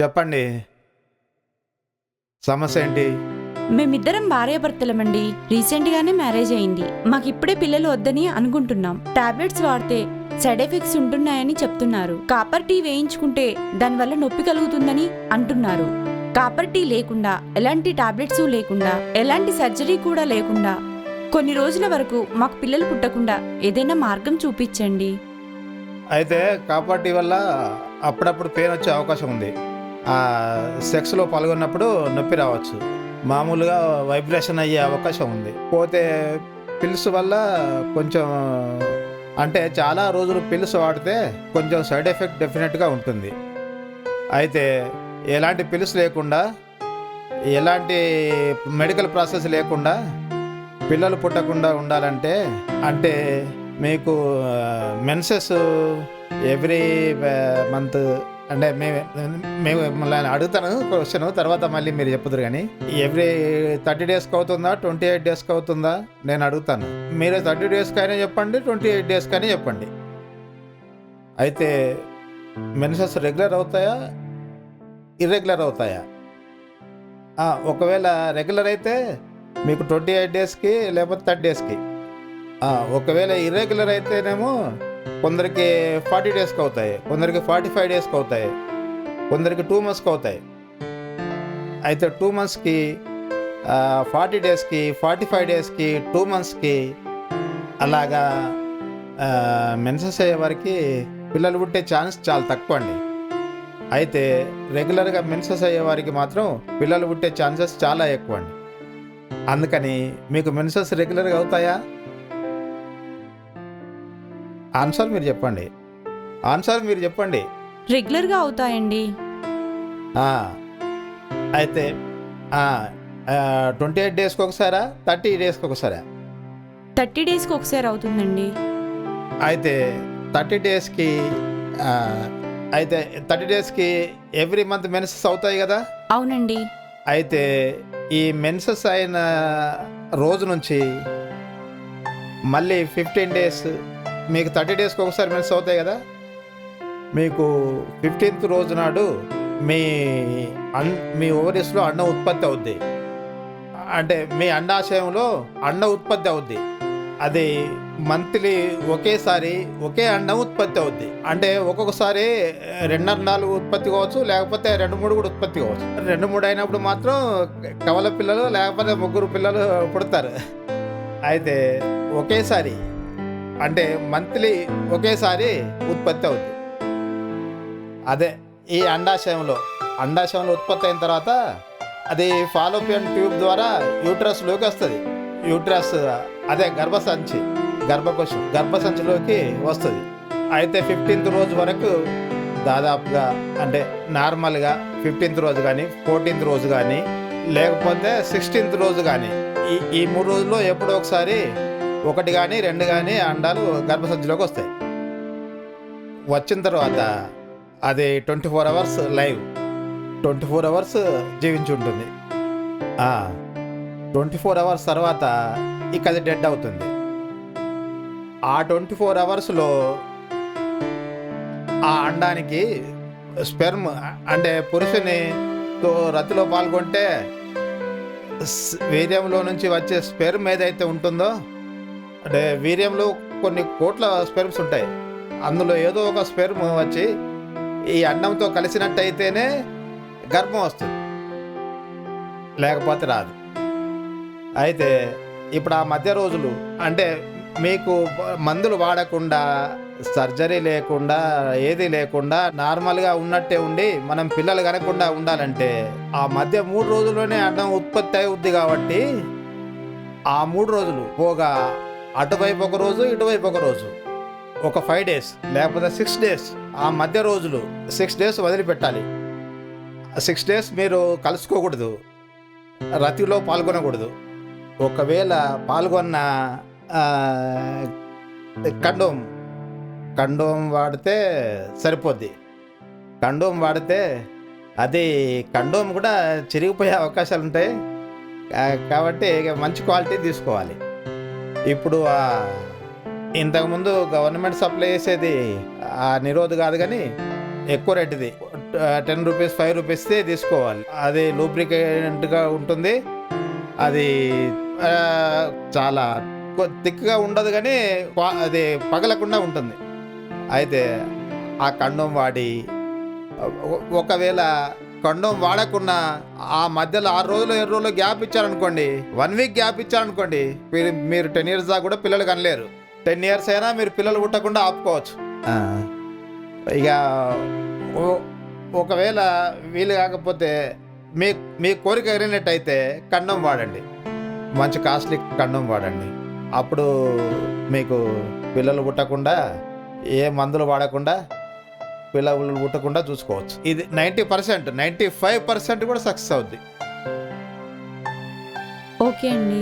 చెప్పండి. సమస్య ఏంటి? మేమిద్దరం భార్యాభర్తలమండి. రీసెంట్ గానే మ్యారేజ్ అయింది. మాకు ఇప్పుడే పిల్లలు వద్దని అనుకుంటున్నాం. టాబ్లెట్స్ వాడితే సైడ్ ఎఫెక్ట్స్ ఉంటున్నాయని చెప్తున్నారు. కాపర్ టీ వేయించుకుంటే దానివల్ల నొప్పి కలుగుతుందని అంటున్నారు. కాపర్ టీ లేకుండా ఎలాంటి టాబ్లెట్స్ లేకుండా ఎలాంటి సర్జరీ కూడా లేకుండా కొన్ని రోజుల వరకు మాకు పిల్లలు పుట్టకుండా ఏదైనా మార్గం చూపించండి. అయితే కాపాటి వల్ల అప్పుడప్పుడు పెయిన్ వచ్చే అవకాశం ఉంది. సెక్స్లో పాల్గొన్నప్పుడు నొప్పి రావచ్చు. మామూలుగా వైబ్రేషన్ అయ్యే అవకాశం ఉంది. పోతే పిల్స్ వల్ల కొంచెం అంటే చాలా రోజులు పిల్స్ వాడితే కొంచెం సైడ్ ఎఫెక్ట్ డెఫినెట్గా ఉంటుంది. అయితే ఎలాంటి పిల్స్ లేకుండా ఎలాంటి మెడికల్ ప్రాసెస్ లేకుండా పిల్లలు పుట్టకుండా ఉండాలంటే అంటే మీకు మెన్సెస్ ఎవ్రీ మంత్ అంటే మేము మేము మళ్ళీ అడుగుతాను క్వశ్చన్ తర్వాత మళ్ళీ మీరు చెప్పుదురు కానీ ఎవ్రీ థర్టీ డేస్కి అవుతుందా ట్వంటీ ఎయిట్ డేస్కి అవుతుందా నేను అడుగుతాను. మీరు థర్టీ డేస్కి అయినా చెప్పండి ట్వంటీ ఎయిట్ డేస్కి అయినా చెప్పండి. అయితే మెన్సెస్ రెగ్యులర్ అవుతాయా ఇర్రెగ్యులర్ అవుతాయా? ఒకవేళ రెగ్యులర్ అయితే మీకు ట్వంటీ ఎయిట్ డేస్కి లేకపోతే థర్టీ డేస్కి ఒకవేళ ఇర్రెగ్యులర్ అయితేనేమో కొందరికి ఫార్టీ డేస్కి అవుతాయి కొందరికి ఫార్టీ ఫైవ్ డేస్కి అవుతాయి కొందరికి టూ మంత్స్కి అవుతాయి. అయితే టూ మంత్స్కి ఫార్టీ డేస్కి ఫార్టీ ఫైవ్ డేస్కి టూ మంత్స్కి అలాగా మెన్సెస్ అయ్యే వారికి పిల్లలు పుట్టే ఛాన్స్ చాలా తక్కువ అండి అయితే రెగ్యులర్గా మెన్సెస్ అయ్యే వారికి మాత్రం పిల్లలు పుట్టే ఛాన్సెస్ చాలా ఎక్కువ అండి అందుకని మీకు మెన్సెస్ రెగ్యులర్గా అవుతాయా? ఆన్సర్ మీరు చెప్పండి. ఆన్సర్ మీరు చెప్పండి. రెగ్యులర్గా అవుతాయండి. ఆ, అయితే ట్వంటీ ఎయిట్ డేస్కి ఒకసారా థర్టీ డేస్కి ఒకసారా? థర్టీ డేస్కి ఒకసారి అవుతుందండి. అయితే థర్టీ డేస్కి ఆ, అయితే థర్టీ డేస్కి ఎవ్రీ మంత్ మెన్సెస్ అవుతాయి కదా? అవునండి. అయితే ఈ మెన్సెస్ అయిన రోజు నుంచి మళ్ళీ ఫిఫ్టీన్ డేస్ మీకు థర్టీ డేస్కి ఒకసారి మిస్ అవుతాయి కదా? మీకు ఫిఫ్టీన్త్ రోజు నాడు మీ అన్ మీ ఓవరీస్లో అన్న ఉత్పత్తి అవుద్ది. అంటే మీ అండాశయంలో అన్న ఉత్పత్తి అవుద్ది. అది మంత్లీ ఒకేసారి ఒకే అండం ఉత్పత్తి అవుద్ది. అంటే ఒక్కొక్కసారి రెండు నాలుగు ఉత్పత్తి కావచ్చు లేకపోతే రెండు మూడు కూడా ఉత్పత్తి కావచ్చు. రెండు మూడు అయినప్పుడు మాత్రం కవల పిల్లలు లేకపోతే ముగ్గురు పిల్లలు పుడతారు. అయితే ఒకేసారి అంటే మంత్లీ ఒకేసారి ఉత్పత్తి అవుద్ది. అదే ఈ అండాశయంలో అండాశయంలో ఉత్పత్తి అయిన తర్వాత అది ఫాలోపియన్ ట్యూబ్ ద్వారా యూట్రస్లోకి వస్తుంది. యూట్రస్ అదే గర్భసంచి గర్భకోశం గర్భసంచిలోకి వస్తుంది. అయితే ఫిఫ్టీన్త్ రోజు వరకు దాదాపుగా అంటే నార్మల్గా ఫిఫ్టీన్త్ రోజు కానీ ఫోర్టీన్త్ రోజు కానీ లేకపోతే సిక్స్టీన్త్ రోజు కానీ ఈ ఈ మూడు రోజుల్లో ఎప్పుడో ఒకసారి ఒకటి కానీ రెండు కానీ అండాలు గర్భసంచిలోకి వస్తాయి. వచ్చిన తర్వాత అది twenty four hours live. Twenty four hours జీవించి ఉంటుంది. ట్వంటీ ఫోర్ అవర్స్ తర్వాత ఇక అది డెడ్ అవుతుంది. ఆ ట్వంటీ ఫోర్ అవర్స్లో ఆ అండానికి స్పెర్మ్ అంటే పురుషుని తో రతిలో పాల్గొంటే స్- వీర్యంలో నుంచి వచ్చే స్పెర్మ్ ఏదైతే ఉంటుందో అంటే వీర్యంలో కొన్ని కోట్ల స్పెర్మ్స్ ఉంటాయి. అందులో ఏదో ఒక స్పెర్మ్ వచ్చి ఈ అండంతో కలిసినట్టయితేనే గర్భం వస్తుంది. లేకపోతే రాదు. అయితే ఇప్పుడు ఆ మధ్య రోజులు అంటే మీకు మందులు వాడకుండా సర్జరీ లేకుండా ఏది లేకుండా నార్మల్గా ఉన్నట్టే ఉండి మనం పిల్లలు కనకుండా ఉండాలంటే ఆ మధ్య మూడు రోజుల్లోనే అన్నం ఉత్పత్తి అవుద్ది కాబట్టి ఆ మూడు రోజులు పోగా అటువైపు ఒక రోజు ఇటువైపు ఒక రోజు. ఒక ఫైవ్ డేస్ లేకపోతే సిక్స్ డేస్ ఆ మధ్య రోజులు సిక్స్ డేస్ వదిలిపెట్టాలి. సిక్స్ డేస్ మీరు కలుసుకోకూడదు. రతిలో పాల్గొనకూడదు. ఒకవేళ పాల్గొన్న కండోమ్ కండోమ్ వాడితే సరిపోద్ది. కండోమ్ వాడితే అది కండోమ్ కూడా చిరిగిపోయే అవకాశాలు ఉంటాయి కాబట్టి ఇక మంచి క్వాలిటీ తీసుకోవాలి. ఇప్పుడు ఆ ఇంతకుముందు గవర్నమెంట్ సప్లై చేసేది ఆ నిరోధ్ కాదు కానీ ఎక్కువ రేటుది. టెన్ రూపీస్ ఫైవ్ రూపీస్ది తీసుకోవాలి. అది లూబ్రికేట్గా ఉంటుంది. అది చాలా కొ- థిక్గా ఉండదు కానీ అది పగలకుండా ఉంటుంది. అయితే ఆ కండం వాడి ఒకవేళ కండం వాడకుండా ఆ మధ్యలో ఆరు రోజులు ఏడు రోజులు గ్యాప్ ఇచ్చారనుకోండి వన్ వీక్ గ్యాప్ ఇచ్చారనుకోండి మీరు మీరు టెన్ ఇయర్స్ దాకా కూడా పిల్లలు కనలేరు. టెన్ ఇయర్స్ అయినా మీరు పిల్లలు పుట్టకుండా ఆపుకోవచ్చు. ఇక ఒకవేళ వీలు కాకపోతే మీ మీ కోరిక ఎరిగినట్టయితే కండం వాడండి. మంచి కాస్ట్లీ కండం వాడండి. అప్పుడు మీకు పిల్లలు పుట్టకుండా ఏ మందులు వాడకుండా పిల్లలు పుట్టకుండా చూసుకోవచ్చు. ఇది ninety percent ninety five percent కూడా సక్సెస్ అవుద్ది. ఓకే అండి.